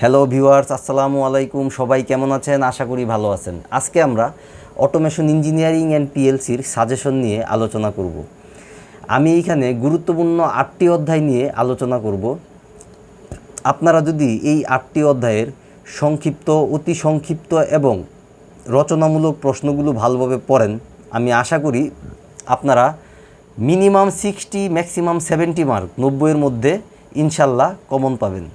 Hello viewers আসসালামু আলাইকুম। সবাই কেমন আছেন? আশা করি ভালো আছেন। আজকে আমরা অটোমেশন ইঞ্জিনিয়ারিং অ্যান্ড পিএলসির সাজেশন নিয়ে আলোচনা করব। আমি এইখানে গুরুত্বপূর্ণ আটটি অধ্যায় নিয়ে আলোচনা করব। আপনারা যদি এই আটটি অধ্যায়ের সংক্ষিপ্ত, অতি সংক্ষিপ্ত এবং রচনামূলক প্রশ্নগুলো ভালোভাবে পড়েন, আমি আশা করি আপনারা minimum sixty maximum seventy mark নব্বইয়ের মধ্যে ইনশাল্লাহ কমন পাবেন।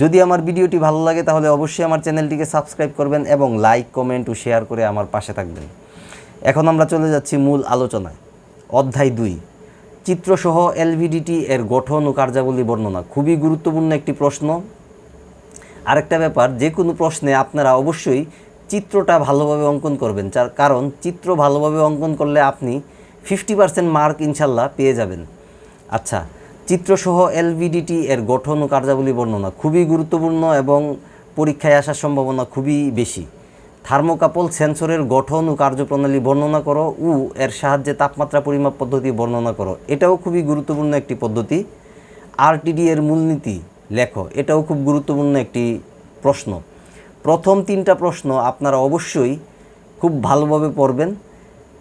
যদি আমার ভিডিওটি ভালো লাগে, তাহলে অবশ্যই আমার চ্যানেলটিকে সাবস্ক্রাইব করবেন এবং লাইক, কমেন্ট ও শেয়ার করে আমার পাশে থাকবেন। এখন আমরা চলে যাচ্ছি মূল আলোচনায়। অধ্যায় দুই। চিত্রসহ এলভিডিটি এর গঠন ও কার্যাবলী বর্ণনা। খুবই গুরুত্বপূর্ণ একটি প্রশ্ন। আরেকটা ব্যাপার, যে কোনো প্রশ্নে আপনারা অবশ্যই চিত্রটা ভালোভাবে অঙ্কন করবেন, যার কারণ চিত্র ভালোভাবে অঙ্কন করলে আপনি ফিফটি পার্সেন্ট মার্ক ইনশাল্লাহ পেয়ে যাবেন। আচ্ছা চিত্রসহ এলভিডিটি এর গঠন ও কার্যাবলী বর্ণনা খুবই গুরুত্বপূর্ণ এবং পরীক্ষায় আসার সম্ভাবনা খুবই বেশি। থার্মোকাপল সেন্সরের গঠন ও কার্যপ্রণালী বর্ণনা করো ও এর সাহায্যে তাপমাত্রা পরিমাপ পদ্ধতি বর্ণনা করো। এটাও খুবই গুরুত্বপূর্ণ একটি পদ্ধতি। আরটিডি এর মূলনীতি লেখো, এটাও খুব গুরুত্বপূর্ণ একটি প্রশ্ন। প্রথম তিনটা প্রশ্ন আপনারা অবশ্যই খুব ভালোভাবে পড়বেন।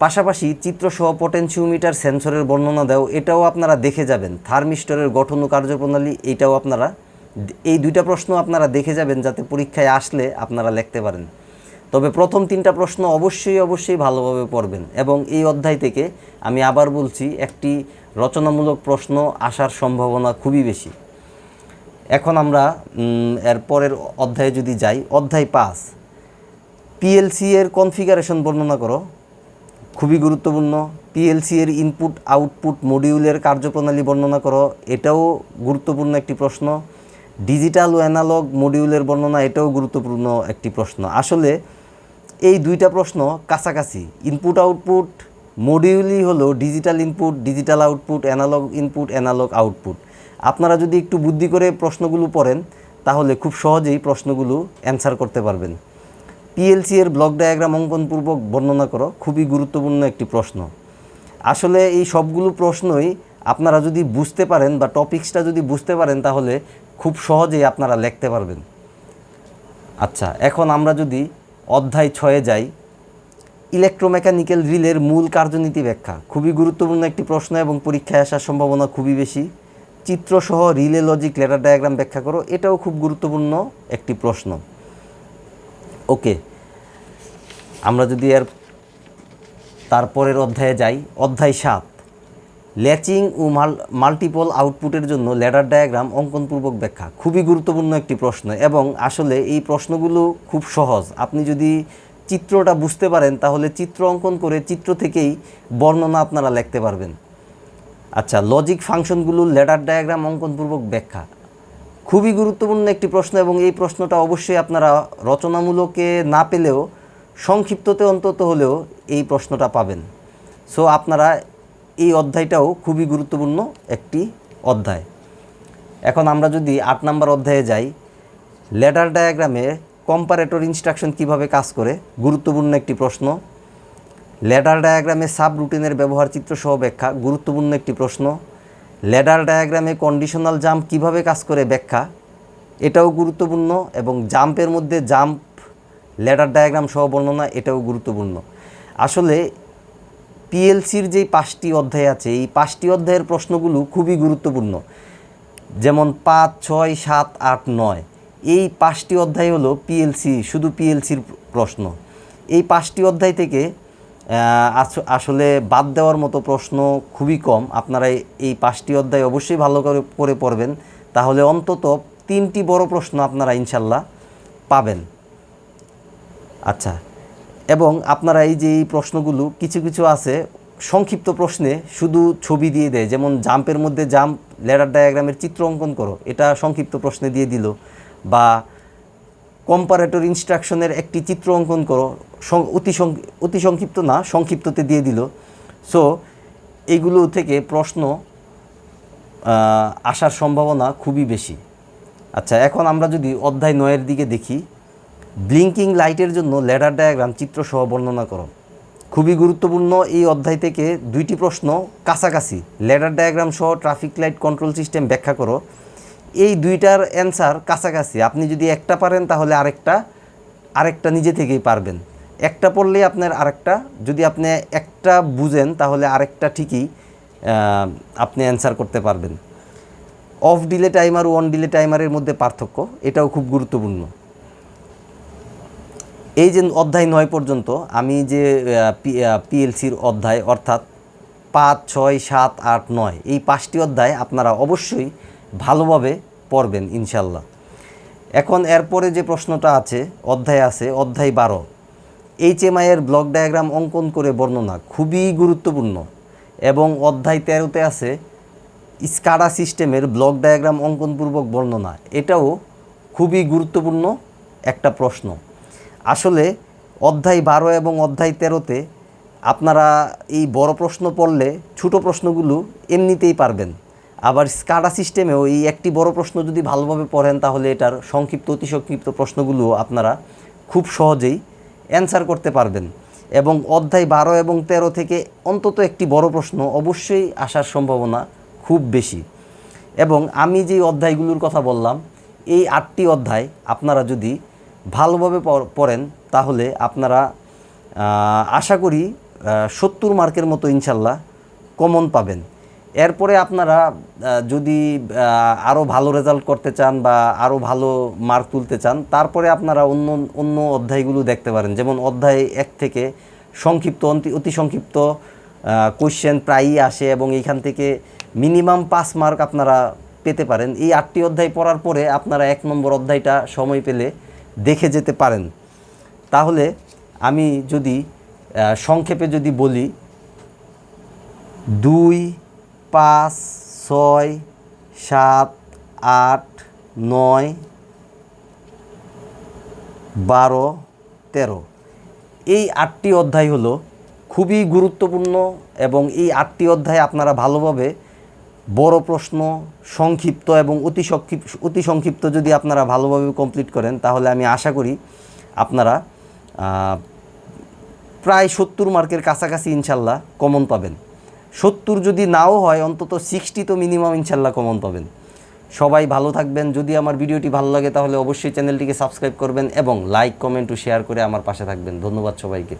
পাশাপাশি চিত্রসহ পটেনশিওমিটার সেন্সরের বর্ণনা দেও, এটাও আপনারা দেখে যাবেন। থার্মিস্টরের গঠন ও কার্যপ্রণালী, এটাও আপনারা এই দুইটা প্রশ্ন আপনারা দেখে যাবেন যাতে পরীক্ষায় আসলে আপনারা লিখতে পারেন। তবে প্রথম তিনটা প্রশ্ন অবশ্যই অবশ্যই ভালোভাবে পড়বেন এবং এই অধ্যায় থেকে আমি আবার বলছি, একটি রচনামূলক প্রশ্ন আসার সম্ভাবনা খুবই বেশি। এখন আমরা এর পরের অধ্যায়ে যদি যাই, অধ্যায় পাঁচ। পিএলসি এর কনফিগারেশন বর্ণনা করো। খুবই গুরুত্বপূর্ণ। পিএলসি এর ইনপুট আউটপুট মডিউলের কার্যপ্রণালী বর্ণনা করো, এটাও গুরুত্বপূর্ণ একটি প্রশ্ন। ডিজিটাল ও অ্যানালগ মডিউলের বর্ণনা, এটাও গুরুত্বপূর্ণ একটি প্রশ্ন। আসলে এই দুইটা প্রশ্ন কাছাকাছি। ইনপুট আউটপুট মডিউলই হলো digital input digital output analogue input analogue output আপনারা যদি একটু বুদ্ধি করে প্রশ্নগুলো পড়েন, তাহলে খুব সহজেই প্রশ্নগুলো অ্যান্সার করতে পারবেন। পিএলসি এর ব্লক ডায়াগ্রাম অঙ্কনপূর্বক বর্ণনা করো, খুবই গুরুত্বপূর্ণ একটি প্রশ্ন। আসলে এই সবগুলো প্রশ্নই আপনারা যদি বুঝতে পারেন বা টপিক্সটা যদি বুঝতে পারেন, তাহলে খুব সহজেই আপনারা লিখতে পারবেন। আচ্ছা এখন আমরা যদি অধ্যায় ছয়ে যাই। ইলেকট্রোমেকানিক্যাল রিলের মূল কার্যনীতি ব্যাখ্যা। খুবই গুরুত্বপূর্ণ একটি প্রশ্ন এবং পরীক্ষায় আসার সম্ভাবনা খুবই বেশি। চিত্রসহ রিলে লজিক লেটার ডায়াগ্রাম ব্যাখ্যা করো, এটাও খুব গুরুত্বপূর্ণ একটি প্রশ্ন। ওকে, আমরা যদি এর তারপরের অধ্যায়ে যাই, অধ্যায় সাত। ল্যাচিং ও মাল, মাল্টিপল আউটপুটের জন্য ল্যাডার ডায়াগ্রাম অঙ্কনপূর্বক ব্যাখ্যা। খুবই গুরুত্বপূর্ণ একটি প্রশ্ন এবং আসলে এই প্রশ্নগুলো খুব সহজ। আপনি যদি চিত্রটা বুঝতে পারেন, তাহলে চিত্র অঙ্কন করে চিত্র থেকেই বর্ণনা আপনারা লিখতে পারবেন। আচ্ছা লজিক ফাংশনগুলোর ল্যাডার ডায়াগ্রাম অঙ্কনপূর্বক ব্যাখ্যা। খুবই গুরুত্বপূর্ণ একটি প্রশ্ন এবং এই প্রশ্নটা অবশ্যই আপনারা রচনামূলকে না পেলেও সংক্ষিপ্ততে অন্তত হলেও এই প্রশ্নটা পাবেন। সো আপনারা এই অধ্যায়টাও খুবই গুরুত্বপূর্ণ একটি অধ্যায়। এখন আমরা যদি আট নম্বর অধ্যায়ে যাই লেডার ডায়াগ্রামে কম্পারেটর ইনস্ট্রাকশন কীভাবে কাজ করে, গুরুত্বপূর্ণ একটি প্রশ্ন। ল্যাডার ডায়াগ্রামে সাব রুটিনের ব্যবহার চিত্রসহ ব্যাখ্যা, গুরুত্বপূর্ণ একটি প্রশ্ন। ল্যাডার ডায়াগ্রামে কন্ডিশনাল জাম্প কীভাবে কাজ করে ব্যাখ্যা? এটাও গুরুত্বপূর্ণ এবং জাম্পের মধ্যে জাম্প ল্যাডার ডায়াগ্রাম সহ বর্ণনা এটাও গুরুত্বপূর্ণ। আসলে পিএলসির যেই পাঁচটি অধ্যায় আছে, এই পাঁচটি অধ্যায়ের প্রশ্নগুলো খুবই গুরুত্বপূর্ণ। যেমন পাঁচ, ছয়, সাত, আট, নয়, এই পাঁচটি অধ্যায় হলো পিএলসি শুধু পিএলসির প্রশ্ন। এই পাঁচটি অধ্যায় থেকে আসলে বাদ দেওয়ার মতো প্রশ্ন খুবই কম। আপনারা এই- পাঁচটি অধ্যায় অবশ্যই ভালো করে করে পড়বেন। তাহলে অন্তত তিনটি বড় প্রশ্ন আপনারা ইনশাল্লাহ পাবেন। আচ্ছা এবং আপনারা এই যে এই প্রশ্নগুলো, কিছু কিছু আছে সংক্ষিপ্ত প্রশ্নে শুধু ছবি দিয়ে দেয়। যেমন জাম্পের মধ্যে জাম্প লেডার ডায়াগ্রামের চিত্র অঙ্কন করো, এটা সংক্ষিপ্ত প্রশ্নে দিয়ে দিল। বা কম্পারেটর ইনস্ট্রাকশনের একটি চিত্র অঙ্কন করো অতি অতি সংক্ষিপ্ত না, সংক্ষিপ্ততে দিয়ে দিল। সো এগুলো থেকে প্রশ্ন আসার সম্ভাবনা খুবই বেশি। আচ্ছা এখন আমরা যদি অধ্যায় নয়ের দিকে দেখি ব্লিঙ্কিং লাইটের জন্য ল্যাডার ডায়াগ্রাম চিত্রসহ বর্ণনা করো খুবই গুরুত্বপূর্ণ এই অধ্যায় থেকে দুইটি প্রশ্ন কাছাকাছি। ল্যাডার ডায়াগ্রাম সহ ট্রাফিক লাইট কন্ট্রোল সিস্টেম ব্যাখ্যা করো। এই দুইটার অ্যান্সার কাছাকাছি। আপনি যদি একটা পারেন তাহলে আরেকটা আরেকটা নিজে থেকেই পারবেন। একটা পড়লেই আপনার আরেকটা। যদি আপনি একটা বুঝেন, তাহলে আরেকটা ঠিকই আপনি অ্যান্সার করতে পারবেন। Off delay timer on delay টাইমারের মধ্যে পার্থক্য, এটাও খুব গুরুত্বপূর্ণ। এই যে অধ্যায় নয় পর্যন্ত, আমি যে পিএলসির অধ্যায়, অর্থাৎ পাঁচ, ছয়, সাত, আট, নয়, এই পাঁচটি অধ্যায় আপনারা অবশ্যই ভালোভাবে পড়বেন ইনশাল্লাহ এখন এরপরে যে প্রশ্নটা আছে, অধ্যায় আছে, অধ্যায় বারো। এইচএমআইয়ের ব্লক ডায়াগ্রাম অঙ্কন করে বর্ণনা খুবই গুরুত্বপূর্ণ এবং অধ্যায় তেরোতে আছে, স্কাডা সিস্টেমের ব্লক ডায়াগ্রাম অঙ্কনপূর্বক বর্ণনা। এটাও খুবই গুরুত্বপূর্ণ একটা প্রশ্ন। আসলে অধ্যায় বারো এবং অধ্যায় তেরোতে আপনারা এই বড় প্রশ্ন পড়লে ছোট প্রশ্নগুলো এমনিতেই পারবেন। আবার স্কাডা সিস্টেমেও এই একটি বড় প্রশ্ন যদি ভালোভাবে পড়েন তাহলে এটার সংক্ষিপ্ত অতি সংক্ষিপ্ত প্রশ্নগুলো আপনারা খুব সহজেই অ্যান্সার করতে পারবেন। এবং অধ্যায় বারো এবং তেরো থেকে অন্তত একটি বড় প্রশ্ন অবশ্যই আসার সম্ভাবনা খুব বেশি। এবং আমি যে অধ্যায়গুলোর কথা বললাম, এই আটটি অধ্যায় আপনারা যদি ভালোভাবে পড়- পড়েন, তাহলে আপনারা আশা করি সত্তর মার্কের মতো ইনশাল্লাহ কমন পাবেন। এরপরে আপনারা যদি আরও ভালো রেজাল্ট করতে চান বা আরও ভালো মার্ক তুলতে চান, তারপরে আপনারা অন্য অন্য অধ্যায়গুলো দেখতে পারেন। যেমন অধ্যায় এক থেকে সংক্ষিপ্ত, অতি সংক্ষিপ্ত কোশ্চেন প্রায়ই আসে এবং এইখান থেকে মিনিমাম পাঁচ মার্ক আপনারা পেতে পারেন। এই আটটি অধ্যায় পড়ার পরে আপনারা এক নম্বর অধ্যায়টা সময় পেলে দেখে যেতে পারেন। তাহলে আমি যদি সংক্ষেপে যদি বলি, দুই পাঁচ, ছয়, সাত, আট, নয়, বারো, তেরো। এই আটটি অধ্যায় হলো খুবই গুরুত্বপূর্ণ এবং এই আটটি অধ্যায় আপনারা ভালোভাবে বড় প্রশ্ন, সংক্ষিপ্ত এবং অতি সংক্ষিপ্ত অতি সংক্ষিপ্ত যদি আপনারা ভালোভাবে কমপ্লিট করেন, তাহলে আমি আশা করি আপনারা প্রায় সত্তর মার্কের কাছাকাছি ইনশাল্লাহ কমন পাবেন। সত্তর যদি নাও হয়, অন্তত সিক্সটি তো মিনিমাম ইনশাল্লাহ কমন পাবেন। সবাই ভালো থাকবেন। যদি আমার ভিডিওটি ভালো লাগে, তাহলে অবশ্যই চ্যানেলটিকে সাবস্ক্রাইব করবেন এবং লাইক কমেন্ট ও শেয়ার করে আমার পাশে থাকবেন। ধন্যবাদ সবাইকে।